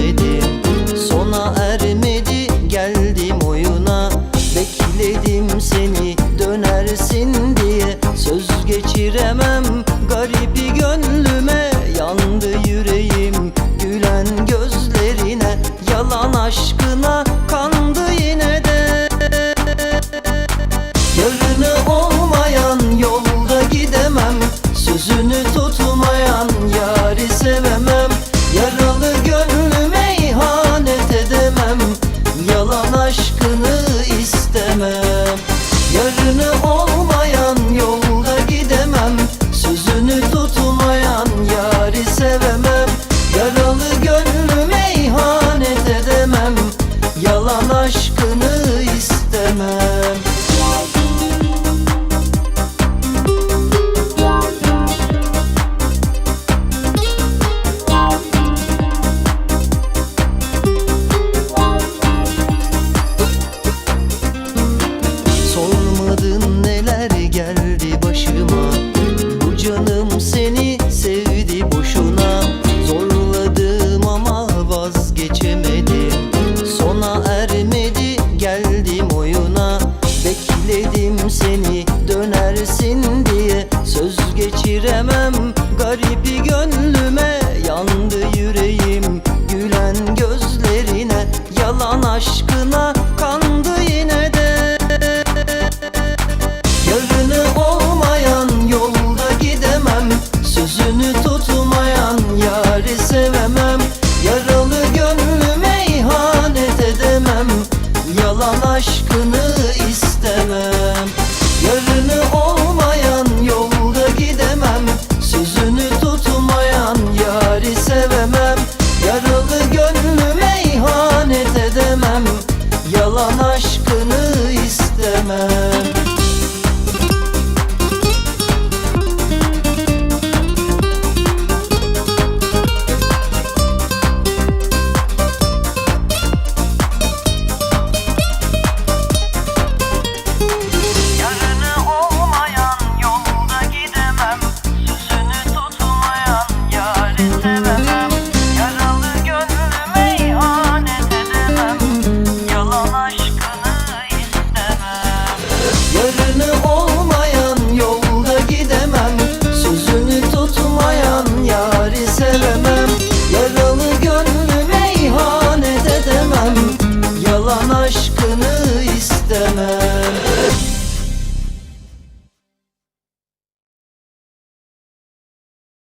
dedi Sona ermedi. Geldim oyuna Bekledim seni. Dönersin diye Söz geçiremem. Garibi gönlüme Yandı yüreğim. Gülen gözlerine Yalan aşkına 의견 Sevdim seni dönersin